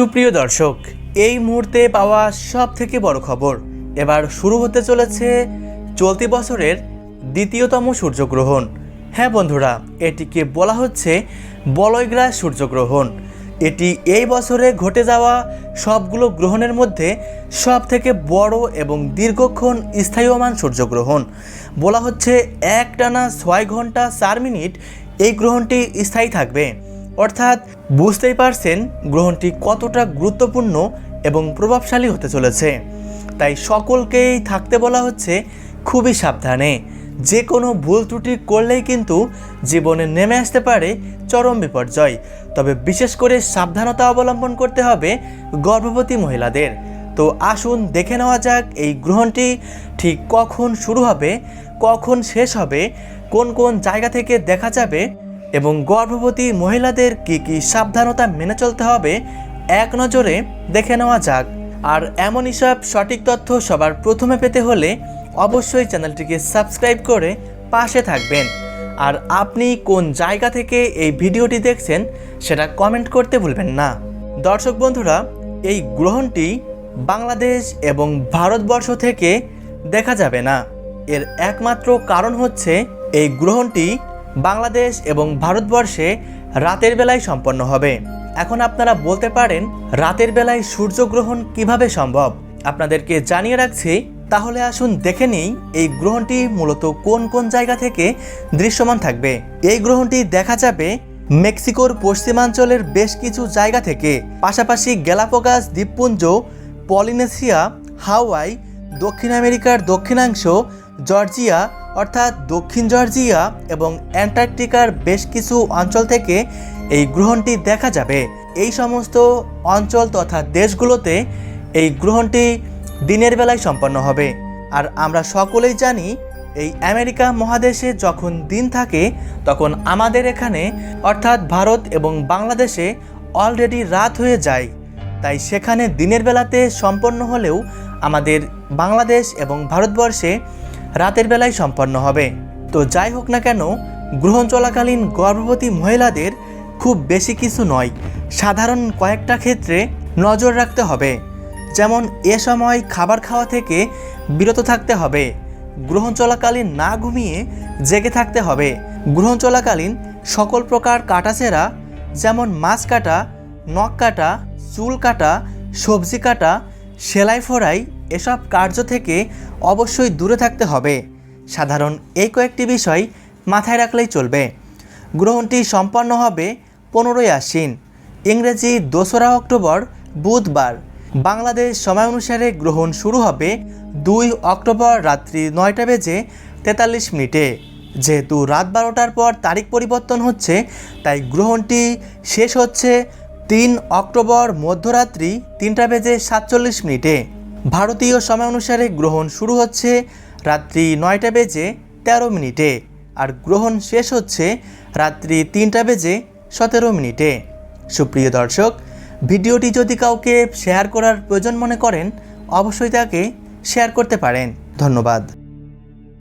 সুপ্রিয় দর্শক, এই মুহূর্তে পাওয়া সব থেকে বড় খবর। এবার শুরু হতে চলেছে চলতি বছরের দ্বিতীয়তম সূর্যগ্রহণ। হ্যাঁ বন্ধুরা, এটিকে বলা হচ্ছে বলয়গ্রাস সূর্যগ্রহণ। এটি এই বছরে ঘটে যাওয়া সবগুলো গ্রহণের মধ্যে সব থেকে বড় এবং দীর্ঘক্ষণ স্থায়ীয়মান সূর্যগ্রহণ। বলা হচ্ছে এক টানা ছয় ঘণ্টা চার মিনিট এই গ্রহণটি স্থায়ী থাকবে। অর্থাৎ বুঝতেই পারছেন গ্রহণটি কতটা গুরুত্বপূর্ণ এবং প্রভাবশালী হতে চলেছে। তাই সকলকেই থাকতে বলা হচ্ছে, খুবই সাবধানে। যে কোনো ভুল ত্রুটি করলেই কিন্তু জীবনে নেমে আসতে পারে চরম বিপর্যয়। তবে বিশেষ করে সাবধানতা অবলম্বন করতে হবে গর্ভবতী মহিলাদের। তো আসুন দেখে নেওয়া যাক এই গ্রহণটি ঠিক কখন শুরু হবে, কখন শেষ হবে, কোন কোন জায়গা থেকে দেখা যাবে এবং গর্ভবতী মহিলাদের কি কি সাবধানতা মেনে চলতে হবে, এক নজরে দেখে নেওয়া যাক। আর এমন হিসাব সঠিক তথ্য সবার প্রথমে পেতে হলে অবশ্যই চ্যানেলটিকে সাবস্ক্রাইব করে পাশে থাকবেন। আর আপনি কোন জায়গা থেকে এই ভিডিওটি দেখছেন, সেটা কমেন্ট করতে ভুলবেন না। দর্শক বন্ধুরা, এই গ্রহণটি বাংলাদেশ এবং ভারতবর্ষ থেকে দেখা যাবে না। এর একমাত্র কারণ হচ্ছে, এই গ্রহণটি বাংলাদেশ এবং ভারতবর্ষে রাতের বেলায় সম্পন্ন হবে। এখন আপনারা বলতে পারেন, রাতের বেলায় সূর্যগ্রহণ কীভাবে সম্ভব? আপনাদেরকে জানিয়ে রাখছি, তাহলে আসুন দেখে নিই, এই গ্রহণটি মূলত কোন কোন জায়গা থেকে দৃশ্যমান থাকবে। এই গ্রহণটি দেখা যাবে মেক্সিকোর পশ্চিমাঞ্চলের বেশ কিছু জায়গা থেকে। পাশাপাশি গ্যালাপোগাস, দ্বীপপুঞ্জ, পলিনেশিয়া, হাওয়াই, দক্ষিণ আমেরিকার দক্ষিণাংশ, জর্জিয়া অর্থাৎ দক্ষিণ জর্জিয়া এবং অ্যান্টার্কটিকার বেশ কিছু অঞ্চল থেকে এই গ্রহণটি দেখা যাবে। এই সমস্ত অঞ্চল তথা দেশগুলোতে এই গ্রহণটি দিনের বেলায় সম্পন্ন হবে। আর আমরা সকলেই জানি, এই আমেরিকা মহাদেশে যখন দিন থাকে, তখন আমাদের এখানে অর্থাৎ ভারত এবং বাংলাদেশে অলরেডি রাত হয়ে যায়। তাই সেখানে দিনের বেলাতে সম্পন্ন হলেও আমাদের বাংলাদেশ এবং ভারতবর্ষে রাতের বেলায় সম্পন্ন হবে। তো যাই হোক না কেন, গ্রহণ চলাকালীন গর্ভবতী মহিলাদের খুব বেশি কিছু নয়, সাধারণ কয়েকটা ক্ষেত্রে নজর রাখতে হবে। যেমন, এ সময় খাবার খাওয়া থেকে বিরত থাকতে হবে, গ্রহণ চলাকালীন না ঘুমিয়ে জেগে থাকতে হবে। গ্রহণ চলাকালীন সকল প্রকার কাটাছেঁড়া যেমন মাছ কাটা, নখ কাটা, চুল কাটা, সবজি কাটা, সেলাই ফোড়াই এসব কার্য থেকে অবশ্যই দূরে থাকতে হবে। সাধারণ এই কয়েকটি বিষয় মাথায় রাখলেই চলবে। গ্রহণটি সম্পন্ন হবে পনেরোই আশ্বিন, ইংরেজি দোসরা অক্টোবর, বুধবার। বাংলাদেশ সময় অনুসারে গ্রহণ শুরু হবে দুই অক্টোবর রাত্রি নয়টা বেজে তেতাল্লিশ মিনিটে। যেহেতু রাত বারোটার পর তারিখ পরিবর্তন হচ্ছে, তাই গ্রহণটি শেষ হচ্ছে তিন অক্টোবর মধ্যরাত্রি তিনটা বেজে সাতচল্লিশ মিনিটে। ভারতীয় সময় অনুসারে গ্রহণ শুরু হচ্ছে রাত্রি নয়টা বেজে তেরো মিনিটে আর গ্রহণ শেষ হচ্ছে রাত্রি তিনটা বেজে সতেরো মিনিটে। সুপ্রিয় দর্শক, ভিডিওটি যদি কাউকে শেয়ার করার প্রয়োজন মনে করেন, অবশ্যই তাকে শেয়ার করতে পারেন। ধন্যবাদ।